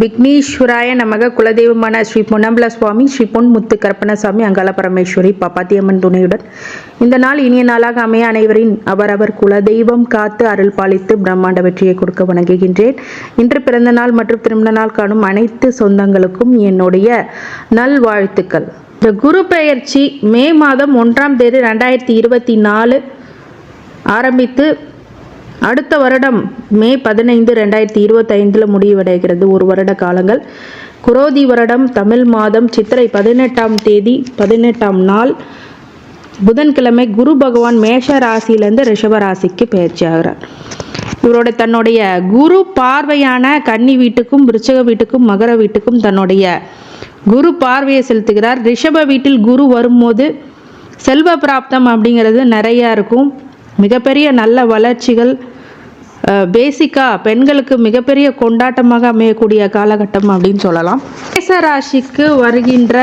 விக்னேஸ்வராய நமக குலதெய்வமான ஸ்ரீ பொன்னம்பல சுவாமி ஸ்ரீ பொன் முத்து கருப்பணசாமி அங்கால பரமேஸ்வரி பாப்பாத்தியம்மன் துணையுடன். இந்த நாள் இனிய நாளாக அமைய அனைவரின் அவரவர் குலதெய்வம் காத்து அருள் பாலித்து பிரம்மாண்ட வெற்றியை கொடுக்க வணங்குகின்றேன். இன்று பிறந்த நாள் மற்றும் திருமண நாள் காணும் அனைத்து சொந்தங்களுக்கும் என்னுடைய நல்வாழ்த்துக்கள். இந்த குரு பெயர்ச்சி மே மாதம் ஒன்றாம் தேதி ரெண்டாயிரத்தி இருபத்தி நாலு ஆரம்பித்து அடுத்த வருடம் மே பதினைந்து ரெண்டாயிரத்தி இருபத்தைந்தில் முடிவடைகிறது. ஒரு வருட காலங்கள். குரோதி வருடம் தமிழ் மாதம் சித்திரை பதினெட்டாம் தேதி பதினெட்டாம் நாள். புதன்கிழமை குரு பகவான் மேஷ ராசியிலேருந்து ரிஷப ராசிக்கு பயிற்சி ஆகிறார் இவரோட தன்னுடைய குரு பார்வையான கன்னி வீட்டுக்கும் விருச்சக வீட்டுக்கும் மகர வீட்டுக்கும் தன்னுடைய குரு பார்வையை செலுத்துகிறார். ரிஷப வீட்டில் குரு வரும்போது செல்வ பிராப்தம் அப்படிங்கிறது நிறையா இருக்கும். மிகப்பெரிய நல்ல வளர்ச்சிகள் பேசிக்காக பெண்களுக்கு மிகப்பெரிய கொண்டாட்டமாக அமையக்கூடிய காலகட்டம் அப்படின்னு சொல்லலாம். மேசராசிக்கு வருகின்ற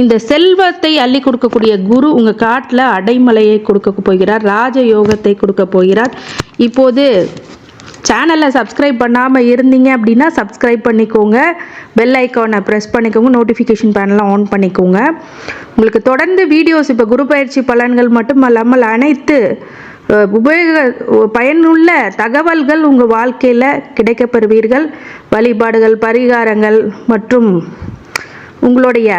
இந்த செல்வத்தை அள்ளி கொடுக்கக்கூடிய குரு உங்கள் காட்டில் அடைமலையை கொடுக்க போகிறார் ராஜ யோகத்தை கொடுக்க போகிறார். இப்போது சேனலை சப்ஸ்கிரைப் பண்ணாமல் இருந்தீங்க அப்படின்னா சப்ஸ்கிரைப் பண்ணிக்கோங்க. பெல் ஐக்கானை ப்ரெஸ் பண்ணிக்கோங்க. நோட்டிஃபிகேஷன் பேனலாம் ஆன் பண்ணிக்கோங்க. உங்களுக்கு தொடர்ந்து வீடியோஸ் இப்போ குரு பயிற்சி பலன்கள் மட்டும் அல்லாமல் அனைத்து உபயோக பயனுள்ள தகவல்கள் உங்கள் வாழ்க்கையில் கிடைக்கப்பெறுவீர்கள். வழிபாடுகள் பரிகாரங்கள் மற்றும் உங்களுடைய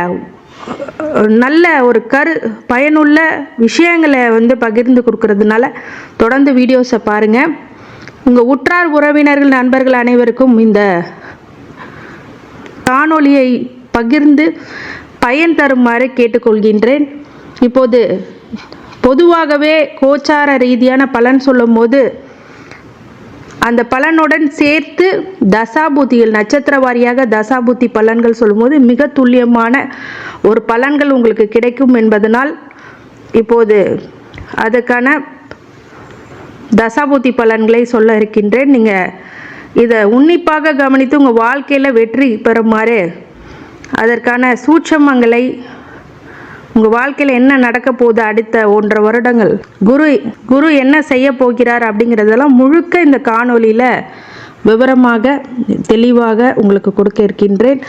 நல்ல ஒரு கரு பயனுள்ள விஷயங்களை வந்து பகிர்ந்து கொடுக்கறதுனால தொடர்ந்து வீடியோஸை பாருங்கள் உங்கள் உற்றார் உறவினர்கள் நண்பர்கள் அனைவருக்கும் இந்த காணொளியை பகிர்ந்து பயன் தருமாறு கேட்டுக்கொள்கின்றேன். இப்போது பொதுவாகவே கோச்சார ரீதியான பலன் சொல்லும்போது அந்த பலனுடன் சேர்த்து தசாபூத்தியில் நட்சத்திர வாரியாக தசாபூத்தி பலன்கள் சொல்லும்போது மிக துல்லியமான ஒரு பலன்கள் உங்களுக்கு கிடைக்கும் என்பதனால் இப்போது அதுக்கான தசாபூத்தி பலன்களை சொல்ல இருக்கின்றேன். நீங்கள் இதை உன்னிப்பாக கவனித்து உங்கள் வாழ்க்கையில் வெற்றி பெறுமாறு அதற்கான சூட்சமங்களை உங்கள் வாழ்க்கையில் என்ன நடக்க போகுது அடுத்த ஒன்றரை வருடங்கள்? குரு குரு என்ன செய்ய போகிறார் அப்படிங்கிறதெல்லாம் முழுக்க இந்த காணொளியில் விவரமாக தெளிவாக உங்களுக்கு கொடுக்க இருக்கின்றேன்.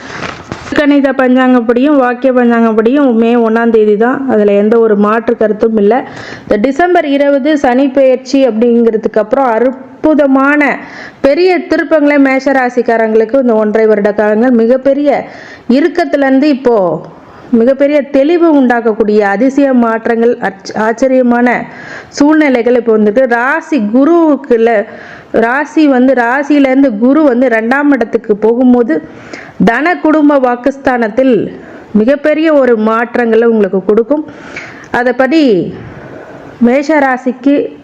கணித பஞ்சாங்கப்படியும் வாக்கிய பஞ்சாங்கப்படியும் மே ஒன்றாம் தேதி தான் அதில் எந்த ஒரு மாற்று கருத்தும் இல்லை. இந்த டிசம்பர் இருபது சனி பெயர்ச்சி அப்படிங்கிறதுக்கு அப்புறம் அற்புதமான பெரிய திருப்பங்களே மேஷராசிக்காரங்களுக்கு இந்த ஒன்றரை வருட காலங்கள் மிகப்பெரிய இறுக்கத்துலேருந்து இப்போது மிகப்பெரிய தெளிவு உண்டாக்கக்கூடிய அதிசய மாற்றங்கள் ஆச்சரியமான சூழ்நிலைகள் இப்போ வந்துட்டு ராசி குருவுக்குள்ள ராசி வந்து ராசியிலேருந்து குரு வந்து ரெண்டாம் இடத்துக்கு போகும்போது தன குடும்ப வாக்குஸ்தானத்தில் மிகப்பெரிய ஒரு மாற்றங்களை உங்களுக்கு கொடுக்கும். அதைப்படி மேஷ ராசிக்கு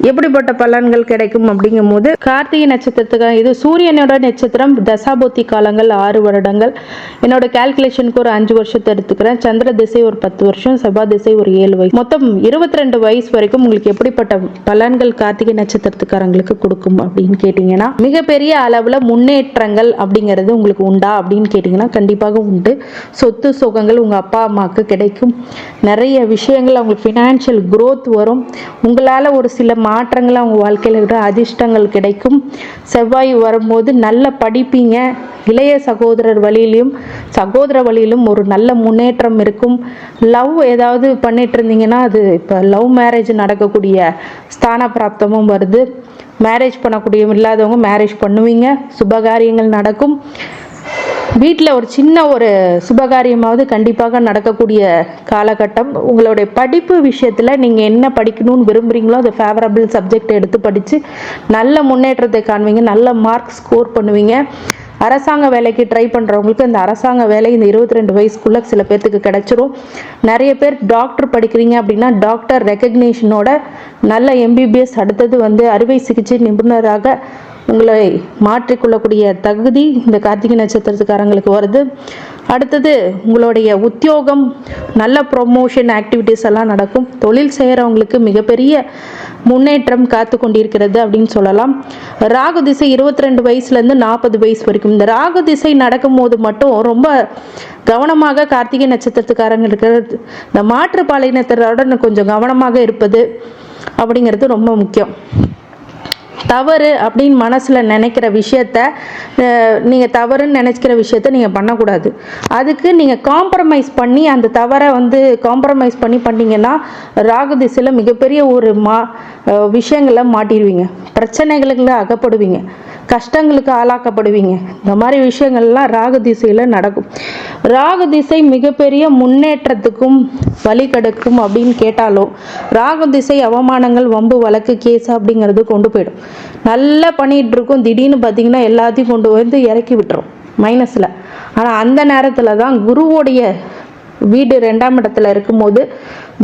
எப்படிப்பட்ட பலன்கள் கிடைக்கும் அப்படிங்கும்போது கார்த்திகை நட்சத்திரத்துக்கு இது சூரியனோட நட்சத்திரம் தசாபுத்தி காலங்கள் ஆறு வருடங்கள். என்னோட கால்குலேஷனுக்கு ஒரு அஞ்சு வருஷத்தை எடுத்துக்கிறேன். சந்திர திசை ஒரு பத்து வருஷம் செவ்வாய் திசை ஒரு ஏழு வயசு. மொத்தம் இருபத்தி ரெண்டு வயசு வரைக்கும் உங்களுக்கு எப்படிப்பட்ட பலன்கள் கார்த்திகை நட்சத்திரத்துக்காரங்களுக்கு கொடுக்கும் அப்படின்னு கேட்டிங்கன்னா மிகப்பெரிய அளவில் முன்னேற்றங்கள் அப்படிங்கிறது உங்களுக்கு உண்டா அப்படின்னு கேட்டிங்கன்னா கண்டிப்பாக உண்டு. சொத்து சுகங்கள் உங்கள் அப்பா அம்மாவுக்கு கிடைக்கும். நிறைய விஷயங்கள் அவங்களுக்கு ஃபினான்ஷியல் க்ரோத் வரும். உங்களால் ஒரு சில மாற்றங்கள் அவங்க வாழ்க்கையில் இருக்கிற அதிர்ஷ்டங்கள் கிடைக்கும். செவ்வாய் வரும்போது நல்ல படிப்பீங்க. இளைய சகோதரர் வழியிலும் சகோதர வழியிலும் ஒரு நல்ல முன்னேற்றம் இருக்கும். லவ் ஏதாவது பண்ணிட்டு இருந்தீங்கன்னா அது இப்போ லவ் மேரேஜ் நடக்கக்கூடிய ஸ்தான பிராப்தமும் வருது. மேரேஜ் பண்ணக்கூடிய இல்லாதவங்க மேரேஜ் பண்ணுவீங்க. சுபகாரியங்கள் நடக்கும். வீட்டில் ஒரு சின்ன ஒரு சுபகாரியமாவது கண்டிப்பாக நடக்கக்கூடிய காலகட்டம். உங்களுடைய படிப்பு விஷயத்தில் நீங்கள் என்ன படிக்கணும்னு விரும்புகிறீங்களோ அது ஃபேவரபிள் சப்ஜெக்ட் எடுத்து படித்து நல்ல முன்னேற்றத்தை காண்பீங்க நல்ல மார்க் ஸ்கோர் பண்ணுவீங்க. அரசாங்க வேலைக்கு ட்ரை பண்ணுறவங்களுக்கு இந்த அரசாங்க வேலை இந்த இருபத்தி ரெண்டு வயசுக்குள்ளே சில பேர்த்துக்கு கிடைச்சிரும். நிறைய பேர் டாக்டர் படிக்கிறீங்க அப்படின்னா டாக்டர் ரெக்கக்னேஷனோட நல்ல எம்பிபிஎஸ் அடுத்தது வந்து அறுவை சிகிச்சை நிபுணராக உங்களை மாற்றிக்கொள்ளக்கூடிய தகுதி இந்த கார்த்திகை நட்சத்திரத்துக்காரங்களுக்கு வருது. அடுத்தது உங்களுடைய உத்தியோகம் நல்ல ப்ரொமோஷன் ஆக்டிவிட்டீஸ் எல்லாம் நடக்கும். தொழில் செய்கிறவங்களுக்கு மிகப்பெரிய முன்னேற்றம் காத்து கொண்டிருக்கிறது அப்படின்னு சொல்லலாம். ராகு திசை இருபத்தி ரெண்டு வயசுலேருந்து நாற்பது வயசு வரைக்கும். இந்த ராகு திசை நடக்கும்போது மட்டும் ரொம்ப கவனமாக கார்த்திகை நட்சத்திரத்துக்காரங்களுக்கு இந்த மாற்றுப்பாலினத்தரோட கொஞ்சம் கவனமாக இருப்பது அப்படிங்கிறது ரொம்ப முக்கியம். தவறு அப்படின்னு மனசில் நினைக்கிற விஷயத்த நீங்கள் தவறுன்னு நினைக்கிற விஷயத்த நீங்கள் பண்ணக்கூடாது. அதுக்கு நீங்கள் காம்ப்ரமைஸ் பண்ணி அந்த தவறை வந்து காம்ப்ரமைஸ் பண்ணி பண்ணிங்கன்னா ராகு திசையில் மிகப்பெரிய ஒரு மா விஷயங்களை மாட்டிடுவீங்க. பிரச்சனைகளுக்குள்ள அகப்படுவீங்க. கஷ்டங்களுக்கு ஆளாக்கப்படுவீங்க. இந்த மாதிரி விஷயங்கள்லாம் ராகு திசையில் நடக்கும். ராகு திசை மிகப்பெரிய முன்னேற்றத்துக்கும் வழி கெடுக்கும் அப்படின்னு கேட்டாலும் ராகு திசை அவமானங்கள் வம்பு வழக்கு கேஸ் அப்படிங்கிறது கொண்டு போயிடும். நல்லா பண்ணிட்டு இருக்கும். திடீர்னு பார்த்தீங்கன்னா எல்லாத்தையும் கொண்டு வந்து இறக்கி விட்டுரும். மைனஸில் ஆனால் அந்த நேரத்தில் தான் குருவோடைய வீடு ரெண்டாம் இடத்துல இருக்கும்போது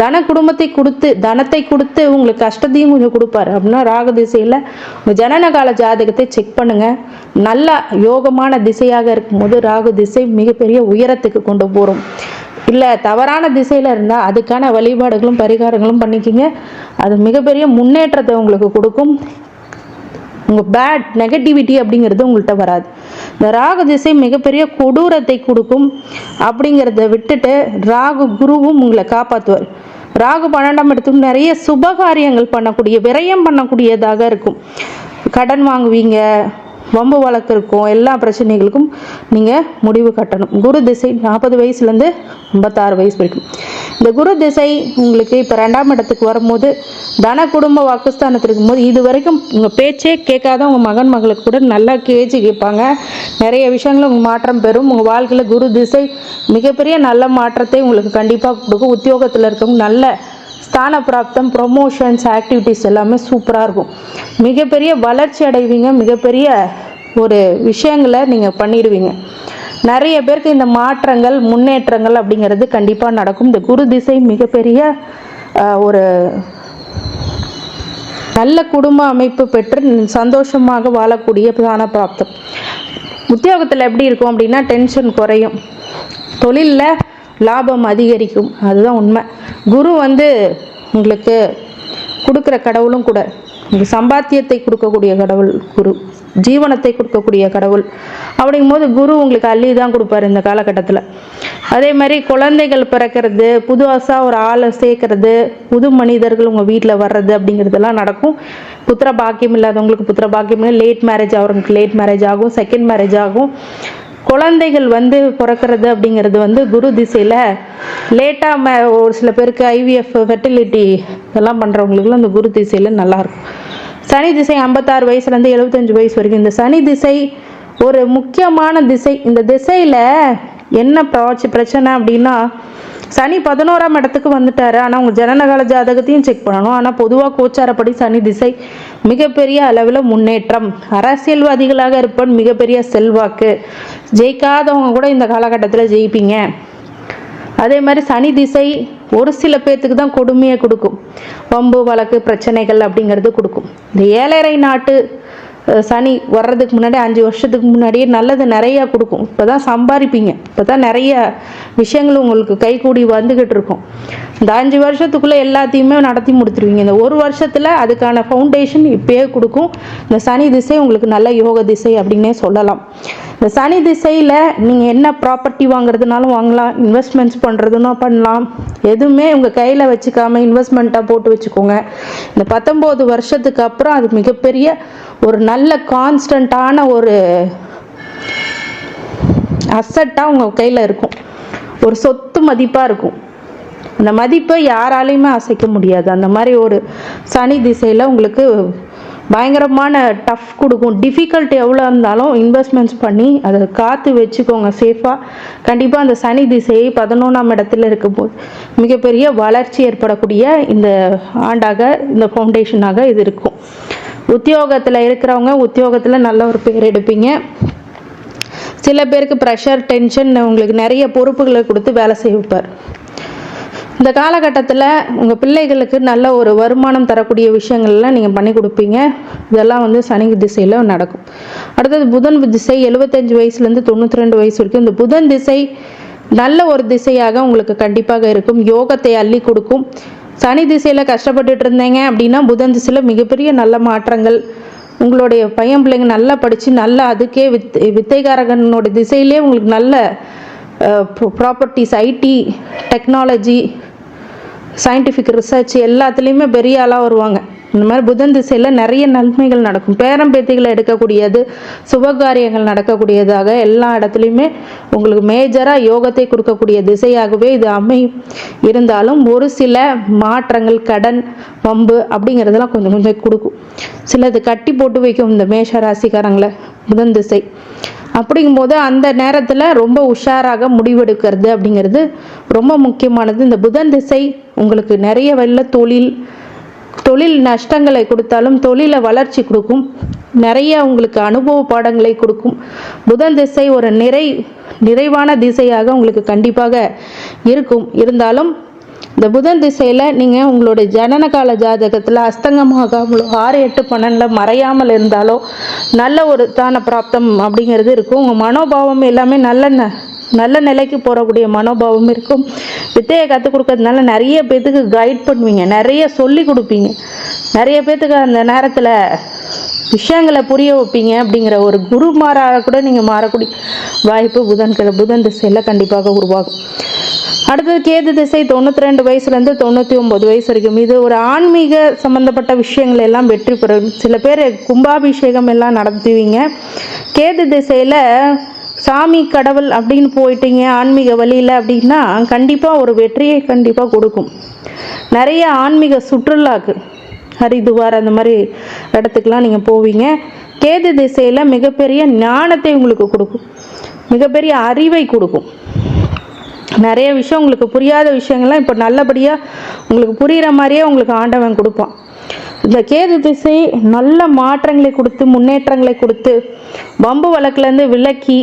தன குடும்பத்தை கொடுத்து தனத்தை கொடுத்து உங்களுக்கு கஷ்டத்தையும் கொஞ்சம் கொடுப்பாரு. அப்படின்னா ராகு திசையில் உங்கள் ஜனன கால ஜாதகத்தை செக் பண்ணுங்க. நல்லா யோகமான திசையாக இருக்கும்போது ராகு திசை மிகப்பெரிய உயரத்துக்கு கொண்டு போகிறோம் இல்லை தவறான திசையில் இருந்தால் அதுக்கான வழிபாடுகளும் பரிகாரங்களும் பண்ணிக்கிங்க. அது மிகப்பெரிய முன்னேற்றத்தை உங்களுக்கு கொடுக்கும். உங்கள் பேட் நெகட்டிவிட்டி அப்படிங்கிறது உங்கள்கிட்ட வராது. இந்த ராகு திசை மிகப்பெரிய கொடூரத்தை கொடுக்கும் அப்படிங்கிறத விட்டுட்டு ராகு குருவும் உங்களை காப்பாற்றுவார் ராகு பன்னெண்டாம் இடத்துக்கு நிறைய சுபகாரியங்கள் பண்ணக்கூடிய விரயம் பண்ணக்கூடியதாக இருக்கும். கடன் வாங்குவீங்க வம்பு வழக்கிற்கும் இருக்கும் எல்லா பிரச்சனைகளுக்கும் நீங்கள் முடிவு கட்டணும். குரு திசை நாற்பது வயசுலேருந்து ஐம்பத்தாறு வயசு வரைக்கும். இந்த குரு திசை உங்களுக்கு இப்போ ரெண்டாம் இடத்துக்கு வரும்போது தன குடும்ப வாக்குஸ்தானத்தில் இருக்கும்போது இது வரைக்கும் உங்கள் பேச்சே கேட்காத உங்கள் மகன் மகளுக்கு கூட நல்லா கேஜி கேட்பாங்க. நிறைய விஷயங்கள் உங்கள் மாற்றம் பெறும். உங்கள் வாழ்க்கையில் குரு திசை மிகப்பெரிய நல்ல மாற்றத்தை உங்களுக்கு கண்டிப்பாக கொடுக்கும். உத்தியோகத்தில் இருக்கவங்க நல்ல ஸ்தான பிராப்தம் ப்ரொமோஷன்ஸ் ஆக்டிவிட்டீஸ் எல்லாமே சூப்பராக இருக்கும். மிகப்பெரிய வளர்ச்சி அடைவீங்க. மிகப்பெரிய ஒரு விஷயங்களை நீங்கள் பண்ணிடுவீங்க. நிறைய பேருக்கு இந்த மாற்றங்கள் முன்னேற்றங்கள் அப்படிங்கிறது கண்டிப்பாக நடக்கும். இந்த குரு திசை மிகப்பெரிய ஒரு நல்ல குடும்ப அமைப்பு பெற்று சந்தோஷமாக வாழக்கூடிய ஸ்தான பிராப்தம் உத்தியோகத்தில் எப்படி இருக்கும் அப்படின்னா டென்ஷன் குறையும். தொழிலில் லாபம் அதிகரிக்கும். அதுதான் உண்மை. குரு வந்து உங்களுக்கு கொடுக்குற கடவுளும் கூட உங்களுக்கு சம்பாத்தியத்தை கொடுக்கக்கூடிய கடவுள் குரு ஜீவனத்தை கொடுக்கக்கூடிய கடவுள். அப்படிங்கும்போது குரு உங்களுக்கு அள்ளி தான் கொடுப்பாரு இந்த காலகட்டத்தில். அதே மாதிரி குழந்தைகள் பிறக்கிறது புதுவாசாக ஒரு ஆளை சேர்க்கறது புது மனிதர்கள் உங்கள் வீட்டில் வர்றது அப்படிங்கிறதெல்லாம் நடக்கும். புத்திர பாக்கியம் இல்லாதவங்களுக்கு புத்திர பாக்கியம் லேட் மேரேஜ் ஆகிறவங்களுக்கு லேட் மேரேஜ் ஆகும் செகண்ட் மேரேஜ் ஆகும். குழந்தைகள் வந்து பிறக்கிறது அப்படிங்கிறது வந்து குரு திசையில் லேட்டாக ம ஒரு சில பேருக்கு ஐவிஎஃப் ஃபெர்டிலிட்டி இதெல்லாம் பண்ணுறவங்களுக்குலாம் இந்த குரு திசையில் நல்லாயிருக்கும் சனி திசை ஐம்பத்தாறு வயசுலேருந்து எழுபத்தஞ்சு வயசு வரைக்கும். இந்த சனி திசை ஒரு முக்கியமான திசை. இந்த திசையில் என்ன பிரச்ச பிரச்சனை அப்படின்னா சனி பதினோராம் இடத்துக்கு வந்துட்டாரு. ஆனால் உங்கள் ஜனனகால ஜாதகத்தையும் செக் பண்ணணும். ஆனால் பொதுவாக கோச்சாரப்படி சனி திசை மிகப்பெரிய அளவில் முன்னேற்றம். அரசியல்வாதிகளாக இருப்பன் மிகப்பெரிய செல்வாக்கு. ஜெயிக்காதவங்க கூட இந்த காலகட்டத்தில் ஜெயிப்பீங்க. அதே மாதிரி சனி திசை ஒரு சில பேர்த்துக்கு தான் கொடுமையை கொடுக்கும். வம்பு வழக்கு பிரச்சனைகள் அப்படிங்கிறது கொடுக்கும். இந்த ஏழரை நாட்டு சனி வர்றதுக்கு முன்னாடி அஞ்சு வருஷத்துக்கு முன்னாடியே நல்லது நிறையா கொடுக்கும். இப்போ தான் சம்பாதிப்பீங்க. இப்போ தான் நிறைய விஷயங்கள் உங்களுக்கு கைகூடி வந்துக்கிட்டு இருக்கும் இந்த அஞ்சு வருஷத்துக்குள்ளே எல்லாத்தையுமே நடத்தி முடித்துருவீங்க இந்த ஒரு வருஷத்தில் அதுக்கான ஃபவுண்டேஷன் இப்பயே கொடுக்கும். இந்த சனி திசை உங்களுக்கு நல்ல யோக திசை அப்படின்னே சொல்லலாம். இந்த சனி திசையில் நீங்கள் என்ன ப்ராப்பர்ட்டி வாங்குறதுனாலும் வாங்கலாம். இன்வெஸ்ட்மெண்ட்ஸ் பண்ணுறதுனா பண்ணலாம். எதுவுமே உங்கள் கையில் வச்சுக்காம இன்வெஸ்ட்மெண்ட்டாக போட்டு வச்சுக்கோங்க. இந்த பத்தொம்போது வருஷத்துக்கு அப்புறம் அது மிகப்பெரிய ஒரு நல்ல கான்ஸ்டண்ட்டான ஒரு அசட்டாக உங்கள் கையில் இருக்கும். ஒரு சொத்து மதிப்பாக இருக்கும். அந்த மதிப்பை யாராலையுமே அசைக்க முடியாது. அந்த மாதிரி ஒரு சனி திசையில் உங்களுக்கு பயங்கரமான டஃப் கொடுக்கும். டிஃபிகல்ட் எவ்வளோ இருந்தாலும் இன்வெஸ்ட்மெண்ட்ஸ் பண்ணி அதை காத்து வச்சுக்கோங்க சேஃபாக கண்டிப்பாக அந்த சனி திசையை பதினொன்றாம் இடத்துல இருக்கும்போது மிகப்பெரிய வளர்ச்சி ஏற்படக்கூடிய இந்த ஆண்டாக இந்த ஃபவுண்டேஷனாக இது இருக்கும். உத்தியோகத்தில் இருக்கிறவங்க உத்தியோகத்தில் நல்ல ஒரு பேர் எடுப்பீங்க. சில பேருக்கு ப்ரெஷர் டென்ஷன் உங்களுக்கு நிறைய பொறுப்புகளை கொடுத்து வேலை செய்ய வைப்பார். இந்த காலகட்டத்தில் உங்கள் பிள்ளைகளுக்கு நல்ல ஒரு வருமானம் தரக்கூடிய விஷயங்கள்லாம் நீங்கள் பண்ணி கொடுப்பீங்க. இதெல்லாம் வந்து சனி திசையில் நடக்கும். அடுத்தது புதன் திசை எழுபத்தஞ்சு வயசுலேருந்து தொண்ணூற்றி ரெண்டு வயசு வரைக்கும். இந்த புதன் திசை நல்ல ஒரு திசையாக உங்களுக்கு கண்டிப்பாக இருக்கும். யோகத்தை அள்ளி கொடுக்கும். சனி திசையில் கஷ்டப்பட்டுட்டு இருந்தீங்க அப்படின்னா புதன் திசையில் மிகப்பெரிய நல்ல மாற்றங்கள் உங்களுடைய பையன் பிள்ளைங்க நல்லா படித்து நல்லா அதுக்கே வித் வித்தைகாரகனோட திசையிலே உங்களுக்கு நல்ல properties IT technology scientific research எல்லாத்துலேயுமே பெரிய ஆளாக வருவாங்க. இந்த மாதிரி புதன் திசையில் நிறைய நன்மைகள் நடக்கும். பேரம் பேத்திகளை எடுக்கக்கூடியது சுபகாரியங்கள் நடக்கக்கூடியதாக எல்லா இடத்துலையுமே உங்களுக்கு மேஜராக யோகத்தை கொடுக்கக்கூடிய திசையாகவே இது அமையும். இருந்தாலும் ஒரு சில மாற்றங்கள் கடன் பம்பு அப்படிங்கிறதெல்லாம் கொஞ்சம் கொஞ்சம் கொடுக்கும். சிலது கட்டி போட்டு வைக்கும் இந்த மேஷ ராசிக்காரங்களை புதன் திசை. அப்படிங்கும்போது அந்த நேரத்தில் ரொம்ப உஷாராக முடிவெடுக்கிறது அப்படிங்கிறது ரொம்ப முக்கியமானது. இந்த புதன் திசை உங்களுக்கு நிறைய வெள்ள தொழில் தொழில் நஷ்டங்களை கொடுத்தாலும் தொழிலை வளர்ச்சி கொடுக்கும். நிறைய உங்களுக்கு அனுபவ பாடங்களை கொடுக்கும். புதன் திசை ஒரு நிறை நிறைவான திசையாக உங்களுக்கு கண்டிப்பாக இருக்கும். இருந்தாலும் இந்த புதன் திசையில் நீங்கள் உங்களுடைய ஜனனகால ஜாதகத்தில் அஸ்தங்கமாகாமலோ ஆறு எட்டு பன்னெண்டில் மறையாமல் இருந்தாலோ நல்ல ஒரு தான பிராப்தம் அப்படிங்கிறது இருக்கும். உங்கள் மனோபாவம் எல்லாமே நல்ல ந- நல்ல நிலைக்கு போகக்கூடிய மனோபாவம் இருக்கும். வித்தையை கற்றுக் கொடுக்கறதுனால நிறைய பேத்துக்கு கைட் பண்ணுவீங்க. நிறைய சொல்லி கொடுப்பீங்க. நிறைய பேத்துக்கு அந்த நேரத்தில் விஷயங்களை புரிய வைப்பீங்க அப்படிங்கிற ஒரு குரு மாறாக கூட நீங்கள் மாறக்கூடிய வாய்ப்பு புதன்கிழமை புதன் திசையில் கண்டிப்பாக உருவாகும். அடுத்தது கேது திசை தொண்ணூற்றி ரெண்டு வயசுலேருந்து தொண்ணூற்றி ஒம்பது வயசு வரைக்கும். இது ஒரு ஆன்மீக சம்மந்தப்பட்ட விஷயங்கள் எல்லாம் வெற்றி பெறும். சில பேர் கும்பாபிஷேகம் எல்லாம் நடத்துவீங்க. கேது திசையில் சாமி கடவுள் அப்படின்னு போயிட்டீங்க ஆன்மீக வழியில் அப்படின்னா கண்டிப்பாக ஒரு வெற்றியை கண்டிப்பாக கொடுக்கும். நிறைய ஆன்மீக சுற்றுலாக்கு ஹரிதுவார் அந்த மாதிரி இடத்துக்குலாம் நீங்கள் போவீங்க. கேது திசையில் மிகப்பெரிய ஞானத்தை உங்களுக்கு கொடுக்கும். மிகப்பெரிய அறிவை கொடுக்கும். நிறைய விஷயம் உங்களுக்கு புரியாத விஷயங்கள்லாம் இப்போ நல்லபடியாக உங்களுக்கு புரிகிற மாதிரியே உங்களுக்கு ஆண்டவன் கொடுப்பான். இந்த கேது திசை நல்ல மாற்றங்களை கொடுத்து முன்னேற்றங்களை கொடுத்து வம்பு வழக்குலேருந்து விலக்கி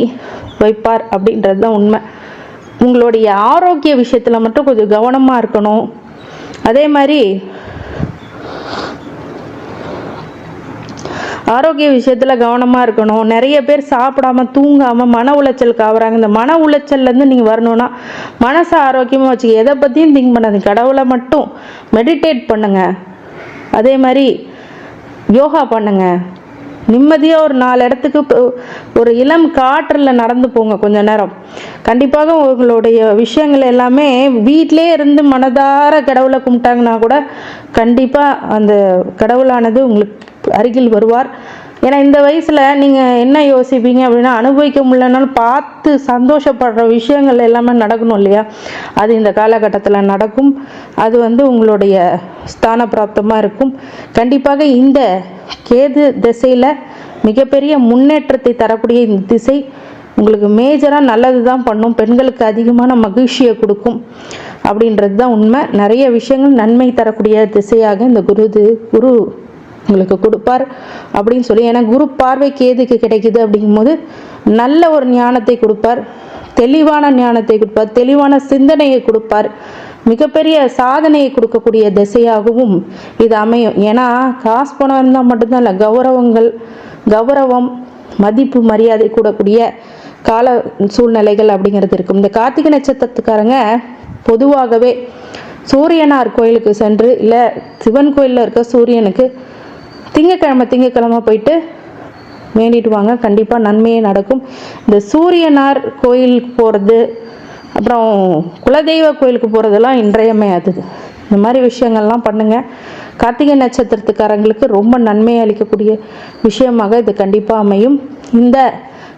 வைப்பார் அப்படின்றது தான் உண்மை. உங்களுடைய ஆரோக்கிய விஷயத்தில் மட்டும் கொஞ்சம் கவனமாக இருக்கணும். அதே மாதிரி ஆரோக்கிய விஷயத்தில் கவனமாக இருக்கணும். நிறைய பேர் சாப்பிடாம தூங்காமல் மன உளைச்சலுக்கு ஆகுறாங்க. இந்த மன உளைச்சல்லேருந்து நீங்கள் வரணும்னா மனசை ஆரோக்கியமாக வச்சுக்க. எதை பற்றியும் திங்க் பண்ணாது கடவுளை மட்டும் மெடிடேட் பண்ணுங்கள் அதே மாதிரி யோகா பண்ணுங்க. நிம்மதியாக ஒரு நாலு இடத்துக்கு ஒரு இளம் காற்றில் நடந்து போங்க கொஞ்ச நேரம். கண்டிப்பாக உங்களுடைய விஷயங்கள் எல்லாமே வீட்டிலே இருந்து மனதார கடவுளை கும்பிட்டாங்கன்னா கூட கண்டிப்பாக அந்த கடவுளானது உங்களுக்கு அருகில் வருவார். ஏன்னா இந்த வயசில் நீங்கள் என்ன யோசிப்பீங்க அப்படின்னா அனுபவிக்க முடியலனாலும் பார்த்து சந்தோஷப்படுற விஷயங்கள் எல்லாமே நடக்கணும் இல்லையா? அது இந்த காலகட்டத்தில் நடக்கும். அது வந்து உங்களுடைய ஸ்தான பிராப்தமாக இருக்கும். கண்டிப்பாக இந்த கேது திசையில் மிகப்பெரிய முன்னேற்றத்தை தரக்கூடிய இந்த திசை உங்களுக்கு மேஜராக நல்லது தான் பண்ணும். பெண்களுக்கு அதிகமான மகிழ்ச்சியை கொடுக்கும் அப்படின்றது தான் உண்மை. நிறைய விஷயங்கள் நன்மை தரக்கூடிய திசையாக இந்த குரு குரு உங்களுக்கு கொடுப்பார் அப்படின்னு சொல்லி ஏன்னா குரு பார்வை கேதுக்கு கிடைக்குது அப்படிங்கும்போது நல்ல ஒரு ஞானத்தை கொடுப்பார் தெளிவான ஞானத்தை கொடுப்பார் தெளிவான சிந்தனையை கொடுப்பார் மிகப்பெரிய சாதனையை கொடுக்கக்கூடிய திசையாகவும் இது அமையும். ஏன்னா காசு பணம் இருந்தால் மட்டும்தான் இல்லை கௌரவங்கள் கௌரவம் மதிப்பு மரியாதை கூடக்கூடிய கால சூழ்நிலைகள் அப்படிங்கிறது இருக்கும். இந்த கார்த்திகை நட்சத்திரத்துக்காரங்க பொதுவாகவே சூரியனார் கோயிலுக்கு சென்று இல்லை சிவன் கோயிலில் இருக்க சூரியனுக்கு திங்கக்கிழமை திங்கக்கிழமை போயிட்டு வேண்டிட்டு வாங்க. கண்டிப்பாக நன்மையே நடக்கும். இந்த சூரியனார் கோயிலுக்கு போகிறது அப்புறம் குலதெய்வ கோயிலுக்கு போகிறதெல்லாம் இன்றையமையாது இந்த மாதிரி விஷயங்கள்லாம் பண்ணுங்கள் கார்த்திகை நட்சத்திரத்துக்காரங்களுக்கு ரொம்ப நன்மை அளிக்கக்கூடிய விஷயமாக இது கண்டிப்பாக அமையும். இந்த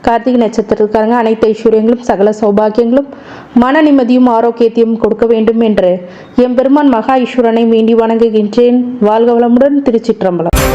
கார்த்திகை நட்சத்திரத்துக்காரங்க அனைத்து ஐஸ்வர்யங்களும் சகல சௌபாக்கியங்களும் மன நிம்மதியும் ஆரோக்கியத்தையும் கொடுக்க வேண்டும் என்று எம்பெருமான் மகா ஈஸ்வரனை வேண்டி வணங்குகின்றேன். வாழ்க வளமுடன் திருச்சிற்றம்பலம்.